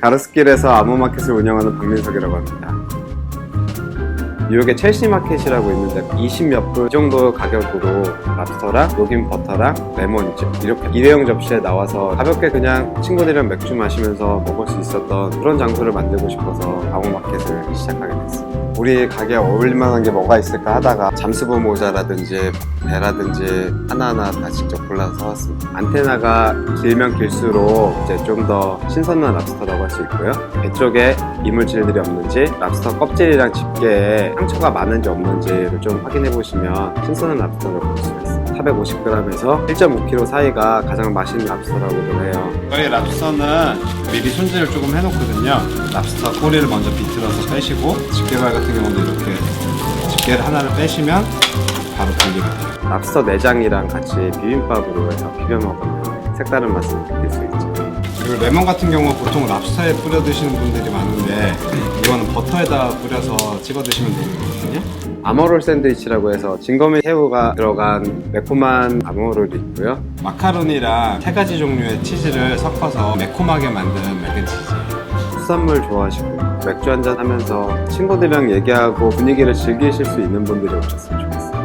가로수길에서 아모마켓을 운영하는 박민석이라고 합니다. 뉴욕에 첼시 마켓이라고 있는데 20몇 불 정도 가격으로 랍스터랑 녹인 버터랑 레몬즙 이렇게 일회용 접시에 나와서 가볍게 그냥 친구들이랑 맥주 마시면서 먹을 수 있었던 그런 장소를 만들고 싶어서 아모마켓을 시작하게 됐습니다. 우리 가게에 어울릴만한 게 뭐가 있을까 하다가 잠수부 모자라든지 배라든지 하나하나 다 직접 골라서 사왔습니다. 안테나가 길면 길수록 이제 좀 더 신선한 랍스터라고 할 수 있고요. 배 쪽에 이물질들이 없는지, 랍스터 껍질이랑 집게에 상처가 많은지 없는지를 좀 확인해 보시면 신선한 랍스터를 볼 수가 있어요. 450g에서 1.5kg 사이가 가장 맛있는 랍스터라고도 해요. 저희 랍스터는 미리 손질을 조금 해놓거든요. 랍스터 꼬리를 먼저 비틀어서 빼시고 집게발 같은 경우도 이렇게 집게를 하나를 빼시면 바로 돼요. 랍스터 내장이랑 같이 비빔밥으로 해서 비벼 먹으면 색다른 맛을 느낄 수 있죠. 그리고 레몬 같은 경우 보통 랍스터에 뿌려 드시는 분들이 많은데 버터에다 뿌려서 찍어 드시면 되거든요. 아머롤 샌드위치라고 해서 진거미 새우가 들어간 매콤한 아머롤이 있고요. 마카로니랑 세 가지 종류의 치즈를 섞어서 매콤하게 만든 맥앤치즈예요. 수산물 좋아하시고 맥주 한잔 하면서 친구들이랑 얘기하고 분위기를 즐기실 수 있는 분들이 오셨으면 좋겠어요.